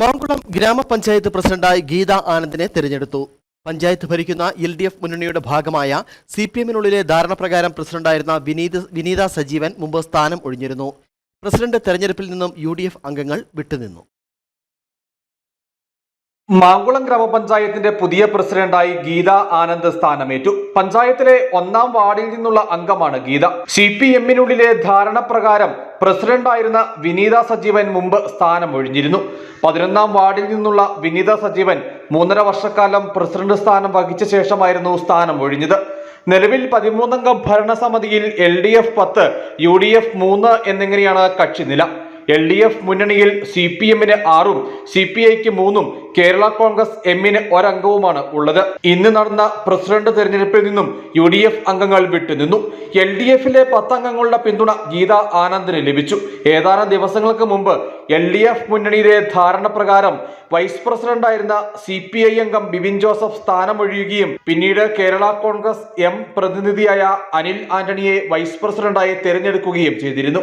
മാങ്കുളം ഗ്രാമപഞ്ചായത്ത് പ്രസിഡന്റായി ഗീത ആനന്ദിനെ തിരഞ്ഞെടുത്തു. പഞ്ചായത്ത് ഭരിക്കുന്ന എൽ ഡി എഫ് മുന്നണിയുടെ ഭാഗമായ സി പി എമ്മിനുള്ളിലെ ധാരണപ്രകാരം പ്രസിഡന്റായിരുന്ന വിനീത് വിനീത സജീവൻ മുമ്പ് സ്ഥാനം ഒഴിഞ്ഞിരുന്നു. പ്രസിഡന്റ് തെരഞ്ഞെടുപ്പിൽ നിന്നും യു അംഗങ്ങൾ വിട്ടുനിന്നു. മാങ്കുളം ഗ്രാമപഞ്ചായത്തിന്റെ പുതിയ പ്രസിഡന്റായി ഗീത ആനന്ദ് സ്ഥാനമേറ്റു. പഞ്ചായത്തിലെ ഒന്നാം വാർഡിൽ നിന്നുള്ള അംഗമാണ് ഗീത. സി പി എമ്മിനുള്ളിലെ ധാരണപ്രകാരം പ്രസിഡന്റായിരുന്ന വിനീത സജീവൻ മുമ്പ് സ്ഥാനം ഒഴിഞ്ഞിരുന്നു പതിനൊന്നാം വാർഡിൽ നിന്നുള്ള വിനീത സജീവൻ മൂന്നര വർഷക്കാലം പ്രസിഡന്റ് സ്ഥാനം വഹിച്ച ശേഷമായിരുന്നു സ്ഥാനം ഒഴിഞ്ഞത് നിലവിൽ പതിമൂന്നംഗ ഭരണസമിതിയിൽ എൽ ഡി എഫ് പത്ത് യു ഡി എഫ് മൂന്ന് എന്നിങ്ങനെയാണ് കക്ഷിനില. എൽ ഡി എഫ് മുന്നണിയിൽ സി പി എമ്മിന് ആറും സി പി ഐക്ക് മൂന്നും കേരള കോൺഗ്രസ് എമ്മിന് ഒരംഗവുമാണ് ഉള്ളത്. ഇന്ന് നടന്ന പ്രസിഡന്റ് തെരഞ്ഞെടുപ്പിൽ നിന്നും യു ഡി എഫ് അംഗങ്ങൾ വിട്ടുനിന്നു. എൽ ഡി എഫിലെ പത്തംഗങ്ങളുടെ പിന്തുണ ഗീത ആനന്ദിന് ലഭിച്ചു. ഏതാനും ദിവസങ്ങൾക്ക് മുമ്പ് എൽ ഡി എഫ് മുന്നണിയിലെ ധാരണ പ്രകാരം വൈസ് പ്രസിഡന്റായിരുന്ന സി പി ഐ അംഗം ബിബിൻ ജോസഫ് സ്ഥാനമൊഴിയുകയും പിന്നീട് കേരള കോൺഗ്രസ് എം പ്രതിനിധിയായ അനിൽ ആന്റണിയെ വൈസ് പ്രസിഡന്റായി തെരഞ്ഞെടുക്കുകയും ചെയ്തിരുന്നു.